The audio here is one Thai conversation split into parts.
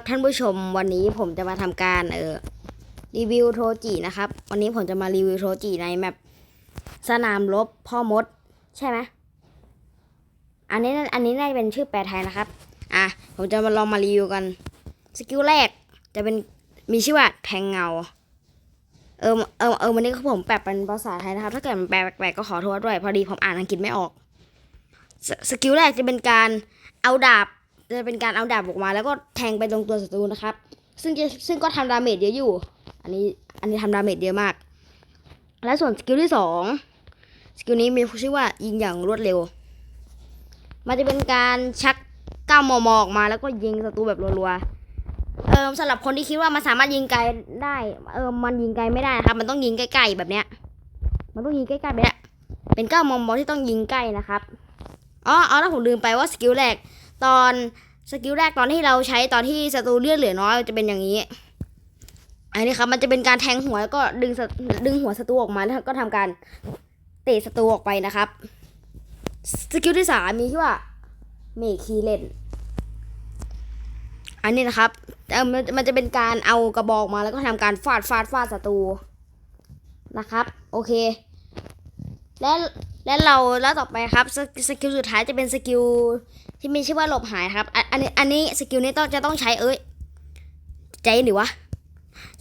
ครับท่านผู้ชมวันนี้ผมจะมาทำการเออรีวิวโทจินะครับ วันนี้ผมจะมารีวิวโทจิในแมปสนามรบพ่อมด ใช่ไหมอันนี้อันนี้น่าจะเป็นชื่อแปลไทยนะครับ อะผมจะมาลองมารีวิวกัน สกิลแรกจะเป็นมีชื่อว่าแทงเงา เออเออเออวันนี้ผมแปลเป็นภาษาไทยนะครับ ถ้าเกิดมันแปลแปลกก็ขอโทษด้วยพอดีผมอ่านอังกฤษไม่ออกสสกิลแรกจะเป็นการเอาดาบ จะเป็นการเอาดาบออกมา แล้วก็แทงไปตรงตัวศัตรูนะครับ ซึ่งซึ่งก็ทำดาเมจเยอะอยู่ อันนี้อันนี้ทำดาเมจเยอะมาก และส่วนสกิลที่สองสกิลนี้มีชื่อว่ายิงอย่างรวดเร็ว มันจะเป็นการชักก้ามมอออกมา แล้วก็ยิงศัตรูแบบรัวๆ เออสำหรับคนที่คิดว่ามันสามารถยิงไกลได้ เออมันยิงไกลไม่ได้นะครับ มันต้องยิงใกล้ๆแบบเนี้ย มันต้องยิงใกล้ๆแบบเนี้ย เป็นก้ามมอที่ต้องยิงใกล้นะครับ อ๋อ เอาแล้วผมลืมไปว่าสกิลแรก ตอนสกิลแรกตอนที่เราใช้ตอนที่ศัตรูเลือดเหลือน้อยจะเป็นอย่างนี้ อันนี้ครับมันจะเป็นการแทงหัวแล้วก็ดึงดึงหัวศัตรูออกมาแล้วก็ทำการเตะศัตรูออกไปนะครับสกิลที่สามมีชื่อว่าเมคีเลนอันนี้นะครับเออมันจะเป็นการเอากระบอกมาแล้วก็ทำการฟาดฟาดฟาดศัตรูนะครับ โอเค และและเราแล้วต่อไปครับสสกิลสุดท้ายจะเป็นสกิล ที่มีชื่อว่าหลบหายครับ อันนี้อันนี้สกิลนี้ต้องจะต้องใช้เอ้ยใจเย็นดิวะ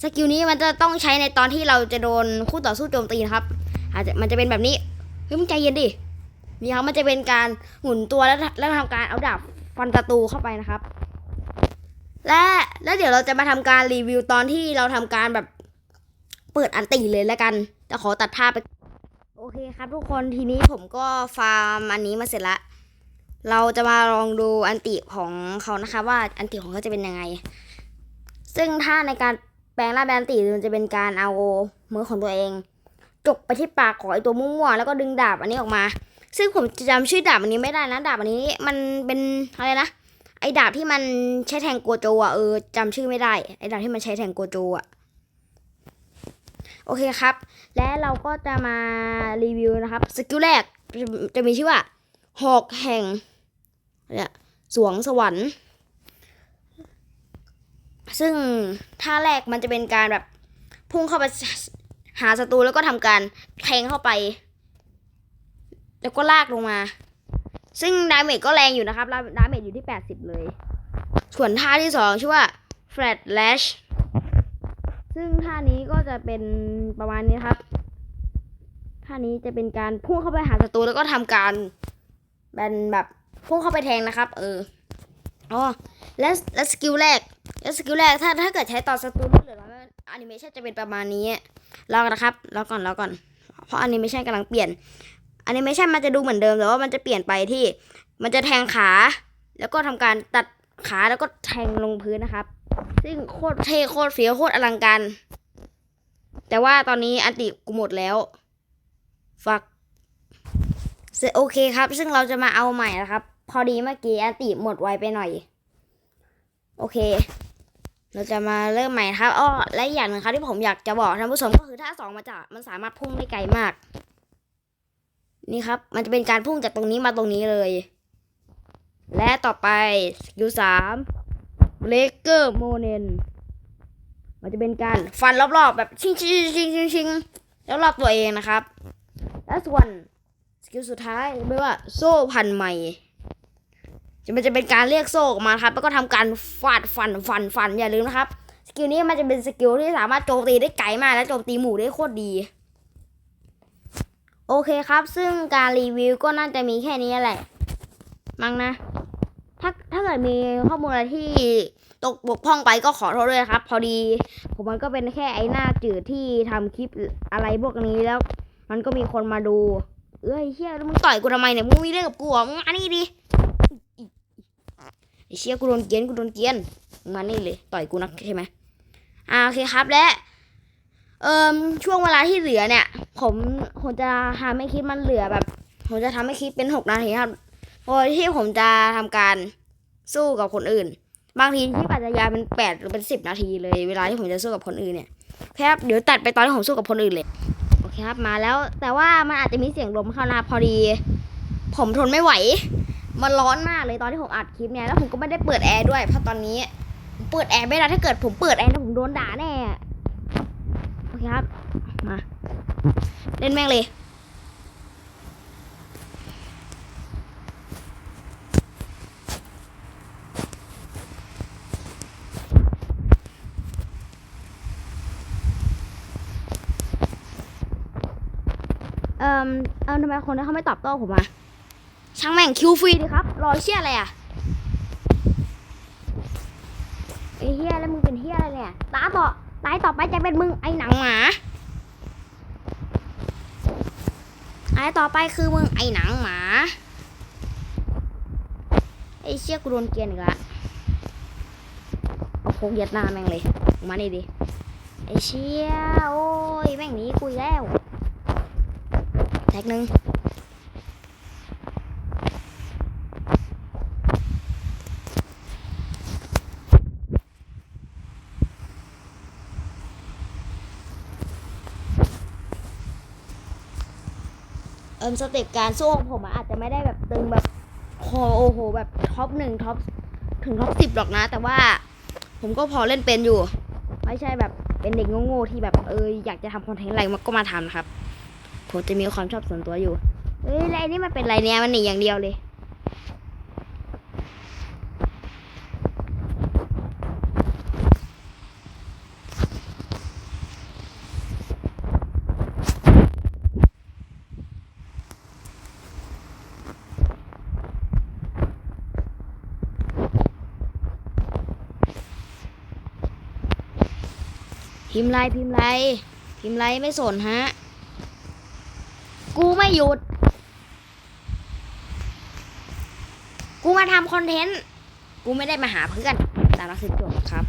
สกิลนี้มันจะต้องใช้ในตอนที่เราจะโดนคู่ต่อสู้โจมตีนะครับ อาจจะมันจะเป็นแบบนี้เฮ้ยมึงใจเย็นดินี่ครับมันจะเป็นการหมุนตัวแล้วแล้วทำการเอาดาบฟันศัตรูเข้าไปนะครับ และแล้วเดี๋ยวเราจะมาทำการรีวิวตอนที่เราทำการแบบเปิดอันตีเลยแล้วกันจะขอตัดภาพไป โอเคครับทุกคนทีนี้ผมก็ฟาร์มอันนี้มาเสร็จละ เราจะมาลองดูอันติของเขานะคะว่าอันติของเขาจะเป็นยังไง ซึ่งถ้าในการแปลงร่างเป็นอันติมันจะเป็นการเอามือของตัวเอง จกไปที่ปากของไอตัวม่วงๆแล้วก็ดึงดาบอันนี้ออกมา ซึ่งผมจะจำชื่อดาบอันนี้ไม่ได้นะดาบอันนี้มันเป็นอะไรนะไอดาบที่มันใช้แทงโกโจอะเออจำชื่อไม่ได้ไอดาบที่มันใช้แทงโกโจอะโอเคครับ และเราก็จะมารีวิวนะครับสกิลแรกจะมีชื่อว่าหอกแห่ง เนี่ยสวงสวรรค์ ซึ่งท่าแรกมันจะเป็นการแบบพุ่งเข้าไปหาศัตรูแล้วก็ทำการแทงเข้าไป แล้วก็ลากลงมา ซึ่งดาเมจก็แรงอยู่นะครับดาเมจอยู่ที่ 80 เลย ส่วนท่าที่สองชื่อว่า flat lash ซึ่งท่านี้ก็จะเป็นประมาณนี้ครับ ท่านี้จะเป็นการพุ่งเข้าไปหาศัตรูแล้วก็ทำการเป็นแบบ พุ่งเข้าไปแทงนะครับ เอออ๋อและและสกิลแรกและสกิลแรกถ้าถ้าเกิดใช้ต่อศัตรูเลือดเหลือน้อยแอนิเมชันจะเป็นประมาณนี้รอกันนะครับรอก่อนรอก่อน เพราะอนิเมชันกำลังเปลี่ยนอนิเมชันมันจะดูเหมือนเดิมแต่ว่ามันจะเปลี่ยนไปที่ มันจะแทงขา แล้วก็ทำการตัดขาแล้วก็แทงลงพื้นนะครับ ซึ่งโคตรเท่โคตรเฟี้ยวโคตรอลังการแต่ว่าตอนนี้อันติกูหมดแล้ว ฟัก โอเคครับ ซึ่งเราจะมาเอาใหม่นะครับ พอดีเมื่อกี้อันติหมดไวไปหน่อย โอเค เราจะมาเริ่มใหม่ครับอ้อและอย่างหนึ่งครับที่ผมอยากจะบอกท่านผู้ชมก็คือถ้าสองมาจากมันสามารถพุ่งได้ไกลมาก นี่ครับ มันจะเป็นการพุ่งจากตรงนี้มาตรงนี้เลย และต่อไปสกิลสามเลเกอร์โมเนนมันจะเป็นการฟันรอบๆแบบชิงชิงชิงชิงชิงแล้วรอบตัวเองนะครับ และส่วน กิลสุดท้ายเรียกว่า โซ่พันใหม่จะมันจะเป็นการเรียกโซ่ออกมาครับ แล้วก็ทำการฟาดฟันฟันฟันอย่าลืมนะครับ สกิลนี้มันจะเป็นสกิลที่สามารถโจมตีได้ไกลมากและโจมตีหมู่ได้โคตรดี โอเคครับ ซึ่งการรีวิวก็น่าจะมีแค่นี้แหละ มั้งนะ ถ้าถ้าเกิดมีข้อมูลอะไรที่ตกบกพร่องไปก็ขอโทษด้วยครับ พอดี ผมมันก็เป็นแค่ไอ้หน้าจืดที่ทำคลิปอะไรพวกนี้แล้ว มันก็มีคนมาดู เอ้ยเฮียแล้วมึงต่อยกูทำไมเนี่ยมึงมีเรื่องกับกูเหรอมึงมานี่ดิไอเชี่ยกูโดนเกียนกูโดนเกียนมึงมานี่เลย ต่อยกูนักใช่ไหมอ่าโอเคครับและเอ่อช่วงเวลาที่เหลือเนี่ย ผมผมจะทำให้คลิปมันเหลือแบบ ผมจะทำให้คลิปเป็นหกนาทีครับโดยที่ผมจะทำการสู้กับคนอื่น บางทีคลิปอาจจะยาเป็นแปดหรือเป็นสิบนาทีเลย เวลาที่ผมจะสู้กับคนอื่นเนี่ยครับเดี๋ยวตัดไปตอนที่ผมสู้กับคนอื่นเลย ครับมาแล้ว แต่ว่ามันอาจจะมีเสียงลมเข้านะพอดี ผมทนไม่ไหว มันร้อนมากเลยตอนที่ผมอัดคลิปเนี่ยแล้วผมก็ไม่ได้เปิดแอร์ด้วยเพราะตอนนี้ผมเปิดแอร์ไม่ได้ถ้าเกิดผมเปิดแอร์นะผมโดนด่าแน่โอเคครับมาเล่นแม่งเลย เอ่มเอ่มทำไมคนนั้นเขาไม่ตอบโต้ผมอะช่างแม่งคิวฟรีดิครับ รอเชี่ยอะไรอะไอเฮียแล้วมึงเป็นเฮียอะไรเนี่ยตาต่อตายต่อไปจะเป็นมึงไอหนังหมาตายต่อไปคือมึงไอหนังหมาไอเชี่ยกูโดนเกียนอีกละเอาพกยัดหน้าแม่งเลยมานี่ดิไอเชี่ยโอ้ยแม่งหนีกูแล้ว ท็กหนึ่งเอิมสเต็ปการสู้ของผมอาจจะไม่ได้แบบตึงแบบโหโอ้โหแบบท็อปหนึ่งท็อปถึงท็อปสิบหรอกนะ แต่ว่าผมก็พอเล่นเป็นอยู่ ไม่ใช่แบบเป็นเด็กโง่ๆที่แบบเอออยากจะทำคอนเทนต์อะไรมันก็มาทำนะครับ ผมจะมีความชอบส่วนตัวอยู่ เฮ้ยแล้วไอ้นี่มันเป็นไรเนี่ยมันหนีอย่างเดียวเลยพิมพ์ไรพิมพ์ไรพิมพ์ไรไม่สนฮะ กูไม่หยุด กูมาทำคอนเทนต์ กูไม่ได้มาหาเพื่อนตามนักสืบจบครับ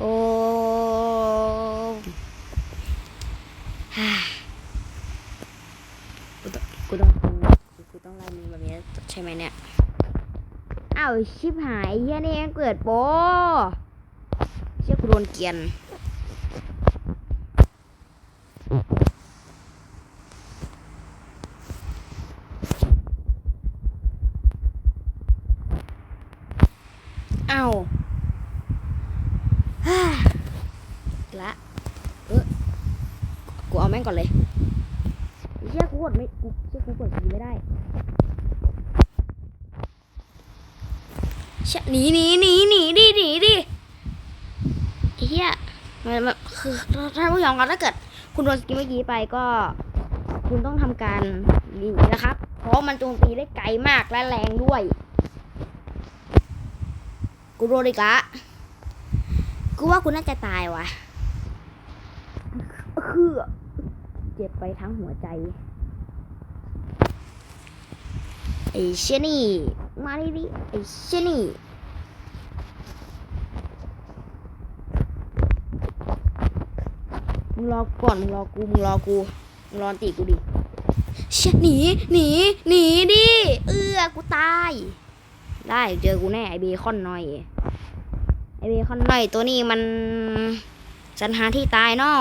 โอ้กูต้องกูต้องกูต้องไล่มึงแบบนี้ใช่ไหมเนี่ย อ้าว ชิบหายเฮียนี่ยังเกิดโป กูโดนเกียนเอาฮ่าละเออกูเอาแม่งก่อนเลยเชี่ยกูกดไม่กูเชี่ยกูกดสีไม่ได้เชี่ยหนีหนีหนีหนีดิหนีดิ เหี้ยมันคือท่านผู้ชมครับถ้าเกิด คุณโดนสกิลเมื่อกี้ไปก็ คุณต้องทำการหนีนะครับ เพราะมันโจมตีได้ไกลมากและแรงด้วย กูโดนอีกละกูว่ากูน่าจะตายว่ะคือเจ็บไปทั้งหัวใจไอ้เชนี่ มาดิดิไอ้เชนี่ มึงรอก่อนมึงรอกูมึงรอกูมึงรอตีกูดิเชยหนีหนีหนีดิเอื้อกูตาย ได้เจอกูแน่ไอเบคอนหน่อยไอเบคอนหน่อยตัวนี้มันสันหาที่ตายเนาะ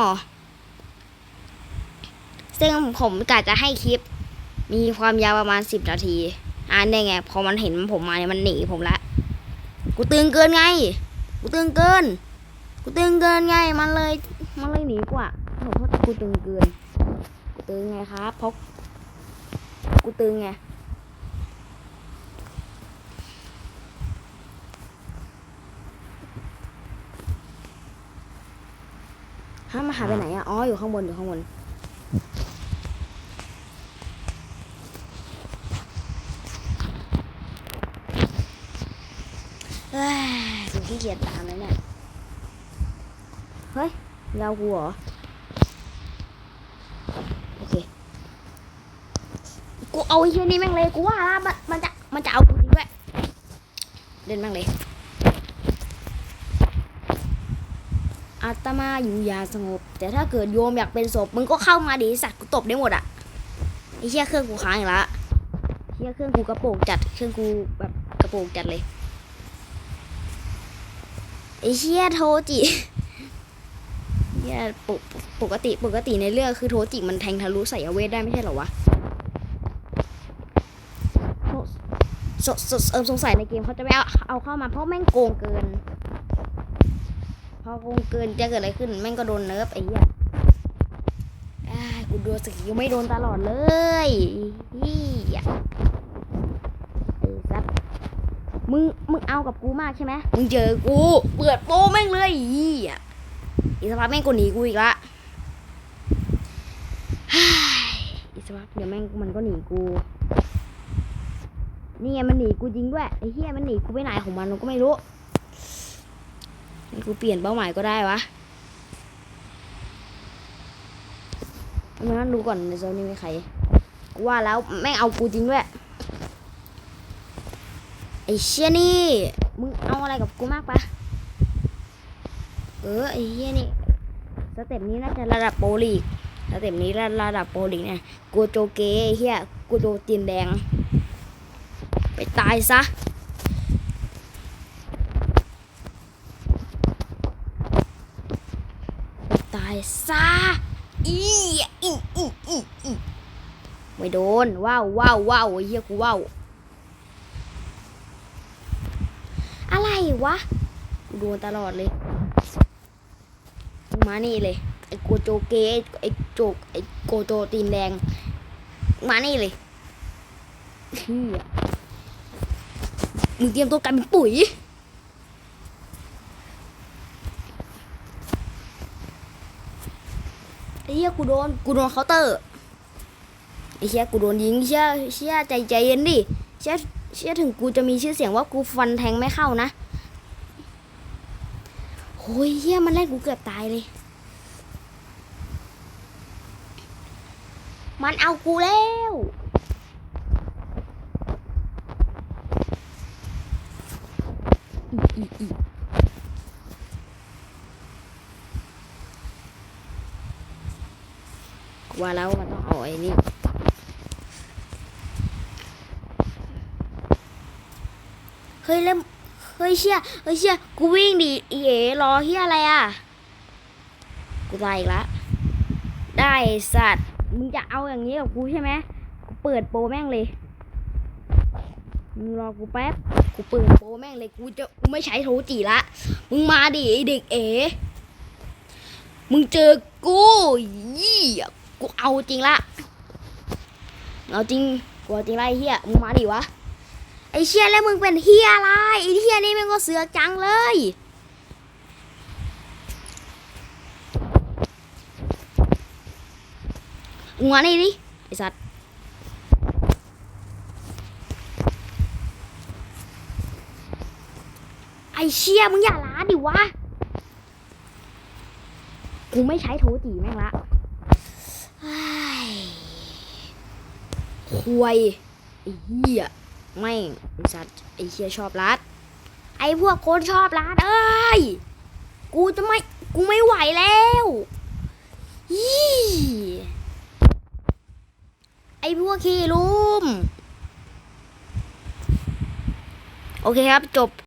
ซึ่งผมกะจะให้คลิป มีความยาวประมาณสิบนาทีอ่านได้ไงพอมันเห็นผมมาเนี่ยมันหนีผมละ กูตึงเกินไง กูตึงเกิน กูตึงเกินไงมันเลย มันเลยหนีกว่าผมเพราะกูตึงเกิน กูตึงไงครับเพราะกูตึงไงฮะมาหาไปไหนอะ อ๋อ อยู่ข้างบน อยู่ข้างบน เฮ้ยกูขี้เกียจตามแล้วเนี่ย เฮ้ย เรากูเหรอ โอเค กูเอาไอ้เชี่ยนี่แม่งเลยกูว่าละมันมันจะมันจะเอากูด้วยเล่นแม่งเลยอาตมาอยู่ยาสงบ แต่ถ้าเกิดโยมอยากเป็นศพมึงก็เข้ามาดิสัตว์กูตบได้หมดอะไอ้เชี่ยเครื่องกูค้างอีกละเชี่ยเครื่องกูกระโปรงจัดเครื่องกูแบบกระโปรงจัดเลยไอ้เชี่ยโทจิ เนี่ยปกปกติปกติในเรื่องคือโทจิมันแทงทะลุใส่อเวทได้ไม่ใช่เหรอวะสสสเอิมสงสัยในเกมเขาจะไม่เอาเอาเข้ามาเพราะแม่งโกงเกิน พอโกงเกินจะเกิดอะไรขึ้น แม่งก็โดนเนิร์ฟไอ้เหี้ยอ้กูดูสกิลไม่โดนตลอดเลยเฮียไอ้สัสมึง มึงเอากับกูมากใช่ไหมมึงเจอกู เปิดโปแม่งเลยเฮีย อีสักพักแม่งก็หนีกูอีกละอีสักพักเดี๋ยวแม่งมันก็หนีกูนี่ไงมันหนีกูจริงด้วยไอ้เหี้ยมันหนีกูไปไหนของมันเราก็ไม่รู้กูเปลี่ยนเป้าหมายก็ได้วะเอามาดูก่อนในโซนนี้มีใครกูว่าแล้วแม่งเอากูจริงด้วยไอ้เชี่ยนี่ มึงเอาอะไรกับกูมากปะเออไอ้เหี้ยนี่ สเต็ปนี้น่าจะระดับโปรลีกสเต็ปนี้ระระดับโปรลีกเนี่ยกูโจเก้เหี้ยกูโจจีนแดง ไปตายซะตายซะอีอีอีอีอีไม่โดนว้าวว้าวว้าวเฮียกูว้าวอะไรวะกูโดนตลอดเลย มานี่เลย ไอ้โกโจเกไอ้โจกไอ้โกโจตีนแดง มานี่เลยเฮียมึงเตรียมตัวกลายเป็นปุ๋ยไอ้เหี้ยกูโดนกูโดนเคาน์เตอร์ไอ้เชี่ยกูโดนยิงเชี่ยเชี่ยใจใจเย็นดิเชี่ยเชี่ยถึงกูจะมีชื่อเสียงว่ากูฟันแทงไม่เข้านะ โอ้ยเฮียมันไล่นกูเกือบตายเลย มันเอากูแล้วอีอีว่าแล้วมันต้องเอาไอ้นี่เฮ้ยเล่ม เฮ้ยเชี่ยเฮ้ยเชี่ยกูวิ่งดิอีเอ๋รอเฮียอะไรอะ กูตายอีกละ ได้สัตว์ มึงจะเอาอย่างนี้กับกูใช่ไหมกูเปิดโปรแม่งเลย มึงรอกูแป๊บ กูเปิดโปรแม่งเลย กูจะกูไม่ใช้โทจิละ มึงมาดิไอเด็กเอ๋มึงเจอกูยี่กูเอาจริงละ เอาจริง กูเอาจริงไอ้เฮียมึงมาดิวะ ไอเชียแล้วมึงเป็นเฮียอะไรไอเฮียนี่แม่งก็เสือจังเลยมึงมานี่ดิไอสัตว์ไอเชียมึงอย่าล้าดิวะ กูไม่ใช้โทจีแม่งละไอ้ควยไอ้เหี้ย ไม่สัตว์ไอ้เชี่ยชอบรัด ไอ้พวกคนชอบรัดเอ้ย กูจะไม่ กูไม่ไหวแล้วยี่ไอ้พวกขี้ลุม โอเคครับจบ